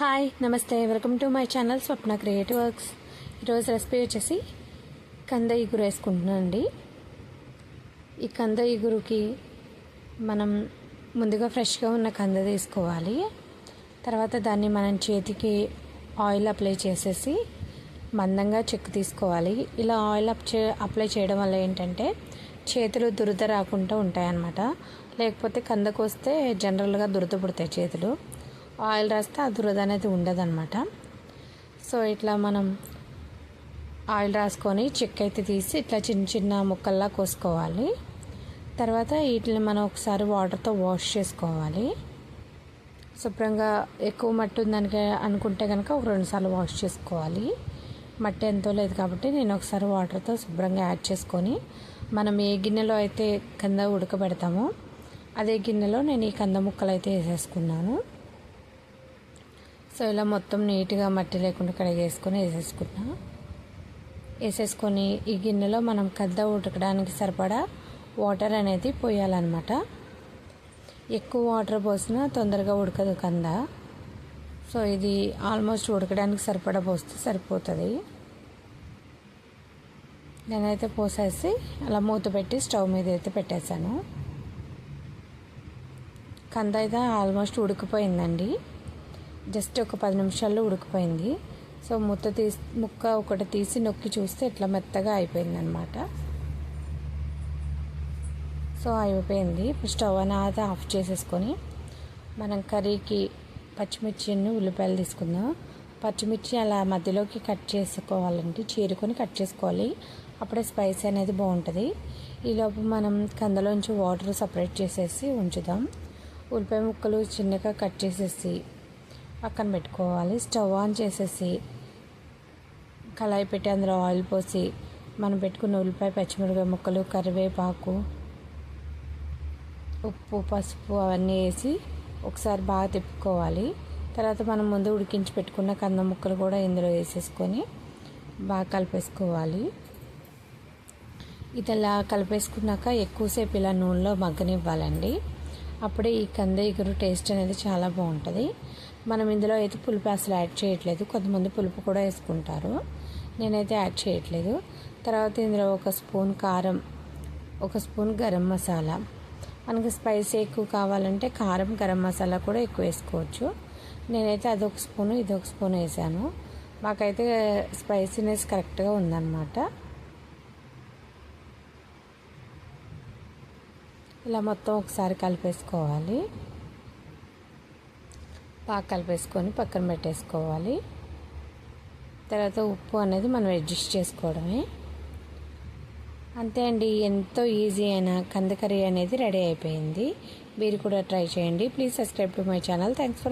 Hi namaste. Welcome to my channel Swapna creative works. ఈరోజు recipe వచ్చేసి కంద ఇగురు వేసుకుంటున్నాను అండి. ఈ కంద ఇగురుకి మనం ముందుగా ఫ్రెష్గా ఉన్న కంద తీసుకోవాలి. తర్వాత దాన్ని మనం చేతికి ఆయిల్ అప్లై చేసేసి మందంగా చెక్కు తీసుకోవాలి. ఇలా ఆయిల్ అప్ చే అప్లై చేయడం వల్ల ఏంటంటే చేతులు దురద రాకుండా ఉంటాయన్నమాట. లేకపోతే కందకు వస్తే జనరల్గా దురద పుడతాయి చేతులు. ఆయిల్ రాస్తే ఆ దురద అనేది ఉండదన్నమాట. సో ఇట్లా మనం ఆయిల్ రాసుకొని చెక్ అయితే తీసి ఇట్లా చిన్న చిన్న ముక్కల్లా కోసుకోవాలి. తర్వాత వీటిని మనం ఒకసారి వాటర్తో వాష్ చేసుకోవాలి. శుభ్రంగా ఎక్కువ మట్టి ఉందని అనుకుంటే కనుక ఒక రెండుసార్లు వాష్ చేసుకోవాలి. మట్టి ఎంతో లేదు కాబట్టి నేను ఒకసారి వాటర్తో శుభ్రంగా యాడ్ చేసుకొని మనం ఏ గిన్నెలో అయితే కంద ఉడకబెడతామో అదే గిన్నెలో నేను ఈ కంద ముక్కలు అయితే వేసేసుకున్నాను. సో ఇలా మొత్తం నీట్గా మట్టి లేకుండా కడిగేసుకొని వేసేసుకున్నా వేసేసుకొని ఈ గిన్నెలో మనం కద్ద ఉడకడానికి సరిపడా వాటర్ అనేది పోయాలన్నమాట. ఎక్కువ వాటర్ పోసినా తొందరగా ఉడకదు కంద. సో ఇది ఆల్మోస్ట్ ఉడకడానికి సరిపడా పోస్తే సరిపోతుంది. నేనైతే పోసేసి అలా మూత పెట్టి స్టవ్ మీద అయితే పెట్టేశాను. కంద అయితే ఆల్మోస్ట్ ఉడికిపోయిందండి. జస్ట్ ఒక పది నిమిషాల్లో ఉడికిపోయింది. సో ముత్త తీసి ముక్క ఒకటి తీసి నొక్కి చూస్తే ఇట్లా మెత్తగా అయిపోయింది అనమాట సో అయిపోయింది. ఇప్పుడు స్టవ్ అనేది ఆఫ్ చేసేసుకొని మనం కర్రీకి పచ్చిమిర్చిని ఉల్లిపాయలు తీసుకుందాం. పచ్చిమిర్చి అలా మధ్యలోకి కట్ చేసుకోవాలండి చీరుకొని కట్ చేసుకోవాలి. అప్పుడే స్పైసీ అనేది బాగుంటుంది. ఈలోపు మనం కందలోంచి వాటర్ సపరేట్ చేసేసి ఉంచుదాం. ఉల్లిపాయ ముక్కలు చిన్నగా కట్ చేసేసి పక్కన పెట్టుకోవాలి. స్టవ్ ఆన్ చేసేసి కళాయి పెట్టి అందులో ఆయిల్ పోసి మనం పెట్టుకున్న ఉల్లిపాయ పచ్చిమిరపకాయ ముక్కలు కరివేపాకు ఉప్పు పసుపు అవన్నీ వేసి ఒకసారి బాగా తిప్పుకోవాలి. తర్వాత మనం ముందు ఉడికించి పెట్టుకున్న కంద ముక్కలు కూడా ఇందులో వేసేసుకొని బాగా కలిపేసుకోవాలి. ఇది కలిపేసుకున్నాక ఎక్కువసేపు ఇలా నూనెలో మగ్గనివ్వాలండి. అప్పుడే ఈ కంద ఎగురు టేస్ట్ అనేది చాలా బాగుంటుంది. మనం ఇందులో అయితే పులుపు అసలు యాడ్ చేయట్లేదు. కొంతమంది పులుపు కూడా వేసుకుంటారు. నేనైతే యాడ్ చేయట్లేదు. తర్వాత ఇందులో ఒక స్పూన్ కారం ఒక స్పూన్ గరం మసాలా. మనకి స్పైసీ ఎక్కువ కావాలంటే కారం గరం మసాలా కూడా ఎక్కువ వేసుకోవచ్చు. నేనైతే అదొక స్పూను ఇదొక స్పూన్ వేసాను. మాకైతే స్పైసీనెస్ కరెక్ట్గా ఉందన్నమాట. ఇలా మొత్తం ఒకసారి కలిపేసుకోవాలి. బాగా కలిపేసుకొని పక్కన పెట్టేసుకోవాలి. తర్వాత ఉప్పు అనేది మనం అడ్జస్ట్ చేసుకోవడమే. అంతే అండి ఎంతో ఈజీ అయిన కంద కర్రీ అనేది రెడీ అయిపోయింది. మీరు కూడా ట్రై చేయండి. Please subscribe to my channel thanks for